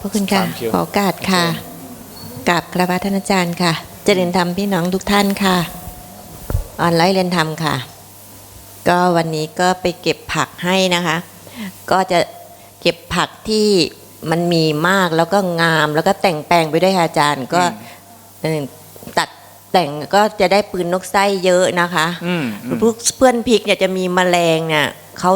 ขอบคุณค่ะสามคิวขอโอกาสค่ะกราบกระบาท่านอาจารย์ค่ะ เจริญธรรมพี่น้องทุกท่านค่ะ ออนไลน์เรียนธรรมค่ะ ก็วันนี้ก็ไปเก็บผักให้นะคะ ก็จะเก็บผักที่มันมีมากแล้วก็งามแล้วก็แต่งแปลงไปด้วยค่ะอาจารย์ก็เอ่อตัดแต่งก็จะได้ปืนนกไส้เยอะนะคะอืมอืมพวกเพื่อนพริกเนี่ยจะมีแมลงเนี่ยเขา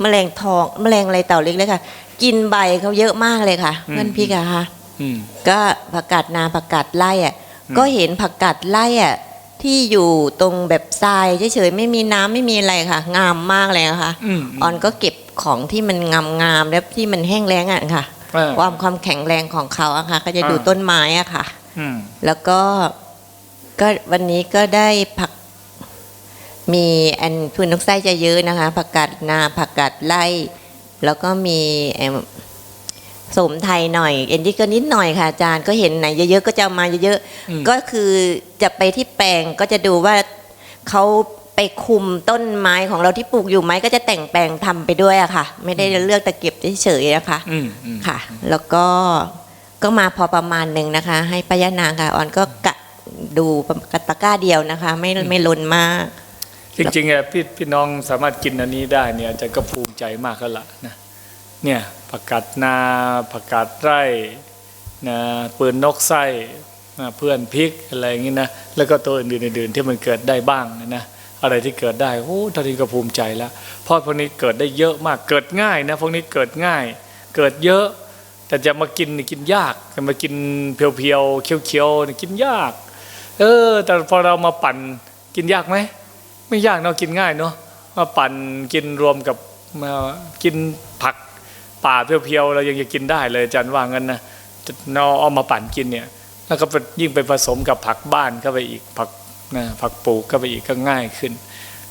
แมลงทองแมลงอะไรเต่าเล็กเลยค่ะ กินใบเขาเยอะมากเลยค่ะ เพื่อนพริกอะค่ะอืมก็ผักกาดนาผักกาดไล่อะอืมก็เห็นผักกาดไล่อะที่อยู่ตรงแบบทรายเฉยๆไม่มีน้ำไม่มีอะไรค่ะ งามมากเลยอะค่ะอืมออนก็เก็บของที่มันงามๆแล้วที่มันแห้งแล้งอะค่ะเออความความแข็งแรงของเขาอะค่ะ ก็จะดูอ่าต้นไม้อะค่ะอืมแล้วก็ก็วันนี้ก็ได้ผัก มีอันพืนนกไส้จะเยอะนะคะผักกาดนาผักกาดไล่แล้วก็มีเอิ่มสมไทยหน่อย เอ็นดี้ก็นิดหน่อยค่ะอาจารย์ก็เห็นไหนเยอะๆก็จะเอามาเยอะอืมๆก็คือจะไปที่แปลงก็จะดูว่าเขาไปคุมต้นไม้ของเราที่ปลูกอยู่ไหมก็จะแต่งแปลงทำไปด้วยอะค่ะ ไม่ได้เลือกตะเก็บเฉยๆนะคะอืมอืมค่ะ แล้วก็ก็มาพอประมาณหนึ่งนะคะ ให้ป้ายานางค่ะออนก็กะดูกระตะกร้าเดียวนะคะ ไม่ไม่ล้นมาก จริงๆอะพี่พี่น้องสามารถกินอันนี้ได้เนี่ยอาจารย์ก็ภูมิใจมากแล้วล่ะนะเนี่ยผักกาดนาผักกาดไร่นะปืนนกไส้นะเพื่อนพริกอะไรอย่างงี้นะแล้วก็ตัวอื่นๆๆที่มันเกิดได้บ้างนะอะไรที่เกิดได้โอ้ตอนนี้ก็ภูมิใจแล้วเพราะพวกนี้เกิดได้เยอะมากเกิดง่ายนะพวกนี้เกิดง่าย เกิดเยอะ แต่จะมากินกินยากจะมากินเพียวๆเคี้ยวๆกินยาก เออ แต่พอเรามาปั่นกินยากไหม ไม่ยากเนาะกินง่ายเนาะมาปั่นกินรวมกับมากินผักป่าเพียวๆเรายังจะกินได้เลยอาจันว่างั้นนะเราเอามาปั่นกินเนี่ย แล้วก็ไปยิ่งไปผสมกับผักบ้านเข้าไปอีกผักนะผักปลูกเข้าไปอีกก็ง่ายขึ้น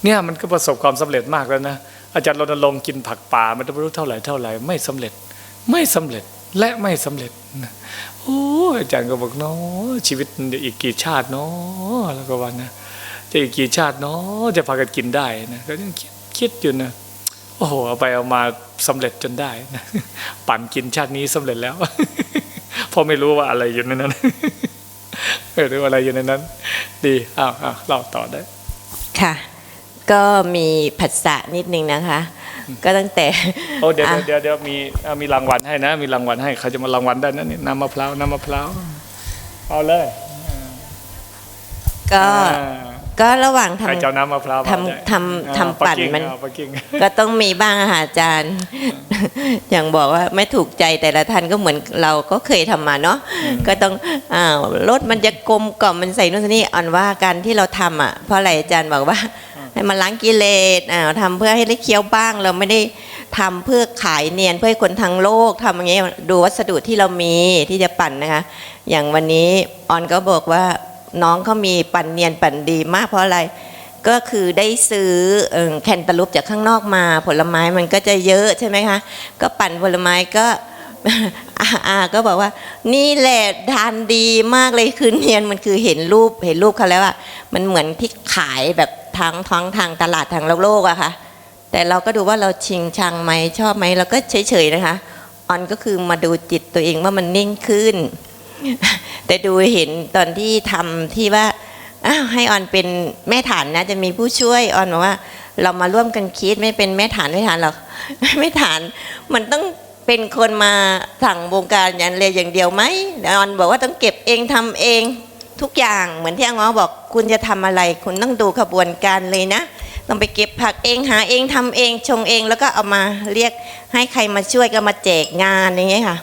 เนี่ยมันก็ประสบความสำเร็จมากแล้วนะอาจารย์รณรงค์กินผักป่ามันไม่รู้เท่าไหร่เท่าไหร่ไม่สำเร็จไม่สำเร็จและไม่สำเร็จโอ้อาจารย์ก็บอกเนาะชีวิตอีกกี่ชาติเนาะแล้วก็วันนะ จะอีกกี่ชาติเนาะจะพากันกินได้นะก็ยังคิดคิดอยู่นะโอ้โหเอาไปเอามาสำเร็จจนได้นะปั่นกินชาตินี้สำเร็จแล้วเพราะไม่รู้ว่าอะไรอยู่ในนั้นไม่รู้อะไรอยู่ในนั้น ดีอ้าวอ้าวเล่าต่อได้ ค่ะ ก็มีผัสสะนิดนึงนะคะ ก็ตั้งแต่โอ้เดี๋ยวอะเดี๋ยวเดี๋ยวมีอะมีรางวัลให้นะ มีรางวัลให้ใครจะมารางวัลได้นะนี่น้ำมะพร้าวน้ำมะพร้าวเอาเลย ก็อ่า ก็ระหว่างทำใครจะเอาน้ำมะพร้าวมาทำได้ทำอ่าทำปั่นปักกิ่งมันเอาปักกิ่งก็ต้องมีบ้างอะค่ะอาจารย์ อย่างบอกว่าไม่ถูกใจแต่ละท่านก็เหมือนเราก็เคยทำมาเนาะก็ต้องอ้าวรสมันจะกลมกล่อมมันใส่นู่นใส่นี่อ่อนว่าการที่เราทำอะเพราะอะไรอาจารย์บอกว่าให้มันล้างกิเลสอ้าวทำเพื่อให้ได้เคี้ยวบ้างเราไม่ได้ทำเพื่อขายเนียนเพื่อให้คนทั้งโลกทำอย่างเงี้ยดูวัสดุที่เรามีที่จะปั่นนะคะ อย่างวันนี้ออนก็บอกว่า น้องเขามีปั่นเนียนปั่นดีมากเพราะอะไร ก็คือได้ซื้ออแคนตาลูปจากข้างนอกมา ผลไม้มันก็จะเยอะใช่ไหมคะ ก็ปั่นผลไม้ก็อาอาก็บอกว่า นี่แหละทานดีมากเลยคือเนียนมันคือเห็นรูปเห็นรูปเขาแล้วอะมันเหมือนที่ขายแบบทางท้องทางตลาดทางโลกโลกอะค่ะ แต่เราก็ดูว่าเราชิงชังไหมชอบไหมเราก็เฉยๆนะคะออนก็คือมาดูจิตตัวเองว่ามันนิ่งขึ้น แต่ดูเห็นตอนที่ทำที่ว่าอ้าวให้ออนเป็นแม่ฐานนะ จะมีผู้ช่วยออนบอกว่า เรามาร่วมกันคิดไม่เป็นแม่ฐานไม่ฐานหรอกไม่ฐานมันต้องเป็นคนมาสั่งวงการยันเลยอย่างเดียวไหมออนบอกว่าต้องเก็บเองทำเองทุกอย่างเหมือนที่อาง้อบอกคุณจะทำอะไร คุณต้องดูขบวนการเลยนะต้องไปเก็บผักเองหาเองทำเองชงเองแล้วก็เอามาเรียกให้ใครมาช่วยก็มาแจกงานอย่างเงี้ยค่ะ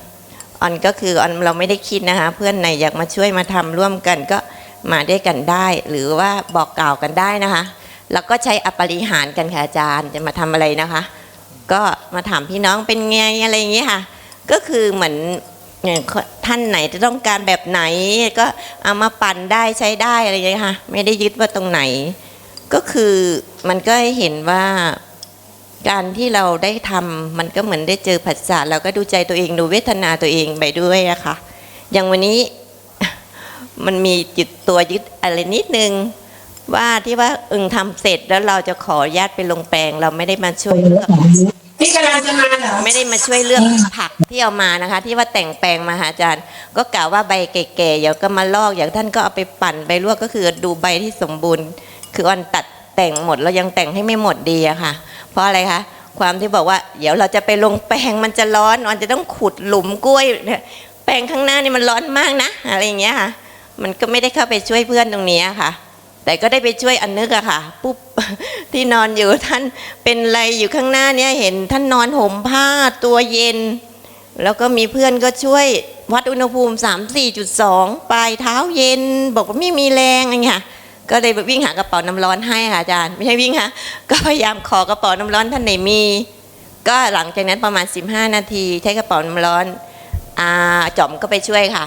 ออนก็คือออนเราไม่ได้คิดนะคะ เพื่อนไหนอยากมาช่วยมาทำร่วมกันก็มาด้วยกันได้ หรือว่าบอกกล่าวกันได้นะคะ แล้วก็ใช้อปริหารกันค่ะอาจารย์จะมาทำอะไรนะคะ ก็มาถามพี่น้องเป็นไงอะไรอย่างเงี้ยค่ะ ก็คือเหมือนท่านไหนจะต้องการแบบไหน ก็เอามาปั่นได้ใช้ได้อะไรอย่างเงี้ยค่ะ ไม่ได้ยึดว่าตรงไหน ก็คือมันก็ให้เห็นว่า การที่เราได้ทำมันก็เหมือนได้เจอผัสสะเราก็ดูใจตัวเองดูเวทนาตัวเองไปด้วยอะค่ะ อย่างวันนี้มันมีจิตตัวยึดอะไรนิดนึง ว่าที่ว่าอึงทำเสร็จแล้วเราจะขอญาตไปลงแปลง เราไม่ได้มาช่วยเลือกนี่กำลังจะมาเหรอไม่ได้มาช่วยเรื่องผักที่เอามานะคะ ที่ว่าแต่งแปลงมาหาอาจารย์ ก็กล่าวว่าใบแก่ๆเดี๋ยวก็มาลอกอย่างท่านก็เอาไปปั่นไปลวกก็คือดูใบที่สมบูรณ์ คือออนตัดแต่งหมดแล้วยังแต่งให้ไม่หมดดีอะค่ะ เพราะอะไรคะความที่บอกว่า เดี๋ยวเราจะไปลงแปลงมันจะร้อนออนจะต้องขุดหลุมกล้วยเนี่ยแปลงข้างหน้านี่มันร้อนมากนะ อะไรอย่างเงี้ยค่ะ มันก็ไม่ได้เข้าไปช่วยเพื่อนตรงนี้ค่ะ แต่ก็ได้ไปช่วยอันนึกอะค่ะปุ๊บที่นอนอยู่ท่านเป็นอะไรอยู่ข้างหน้าเนี่ยเห็นท่านนอนห่มผ้าตัวเย็น แล้วก็มีเพื่อนก็ช่วยวัดอุณหภูมิ 3 4.2 ปลายเท้าเย็น บอกว่าไม่มีแรงอะไรเงี้ย ก็เลยวิ่งหากระเป๋าน้ำร้อนให้ค่ะอาจารย์ ไม่ใช่วิ่งหาก็พยายามขอกระเป๋าน้ำร้อนท่านไหนมี ก็หลังจากนั้นประมาณ 15 นาที ใช้กระเป๋าน้ำร้อนอาจอมก็ไปช่วยค่ะ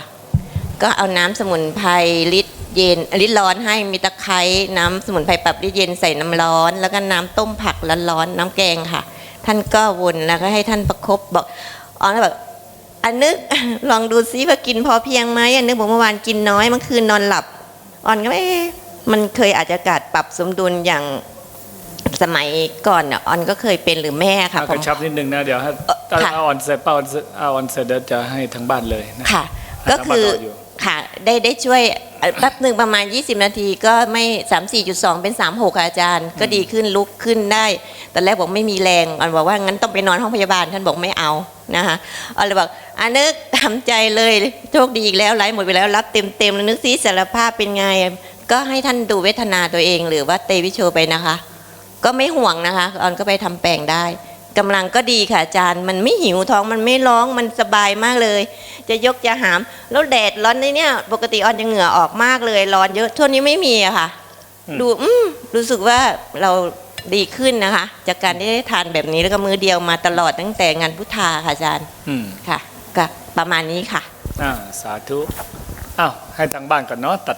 ก็เอาน้ำสมุนไพรลิตรเย็นลิตรร้อนให้มีตะไคร้น้ำสมุนไพรปรับลิตรเย็นใส่น้ำร้อน แล้วก็น้ำต้มผักร้อนๆน้ำแกงค่ะ ท่านก็วนแล้วก็ให้ท่านประคบบอกอ๋อแล้วแบบอันนึกลองดูซิว่ากินพอเพียงไหมอันนึกบอกเมื่อวานกินน้อยเมื่อคืนนอนหลับอ่อนก็ไม่ มันเคยอาจจะกาดปรับสมดุลอย่างสมัยก่อนอะออนก็เคยเป็นหรือแม่ค่ะเอาผกม ระชับนิดนึงนะเดี๋ยวให้เอ่อค่ะ เอาออนเสร็จป้าออนเสร็จเอาออนเสร็จเดี๋ยวจะให้ทั้งบ้านเลยนะค่ะอะก็คือทางบ้านรออยู่ ค่ะได้ได้ช่วยเอ่อแป๊บหนึ่งประมาณ 20 นาทีก็ไม่ 3 4.2 เป็น 36ค่ะอาจารย์ ก็ดีขึ้นลุกขึ้นได้แต่แรกบอกไม่มีแรงอันบอกว่างั้นต้องไปนอนห้องพยาบาลท่านบอกไม่เอานะคะอันเลยบอกอันนึกทำใจเลยโชคดีอีกแล้วไลฟ์หมดไปแล้วรับเต็มเต็มๆแล้วนึกซิสารภาพเป็นไง ก็ให้ท่านดูเวทนาตัวเอง หรือว่าเตวิโชไปนะคะ ก็ไม่ห่วงนะคะออนก็ไปทำแปลงได้กำลังก็ดีค่ะอาจารย์ มันไม่หิวท้องมันไม่ร้องมันสบายมากเลย จะยกจะหาม แล้วแดดร้อนในเนี่ยปกติออนจะเหงื่อออกมากเลย ร้อนเยอะช่วงนี้ไม่มีอะค่ะ ดูอืมรู้สึกว่าเราดีขึ้นนะคะ จากการที่ได้ทานแบบนี้แล้วก็มือเดียวมาตลอดตั้งแต่งานพุทธาค่ะอาจารย์อืมค่ะก็ประมาณนี้ค่ะอ่าสาธุอ้าวให้ทางบ้านก่อนเนาะตัด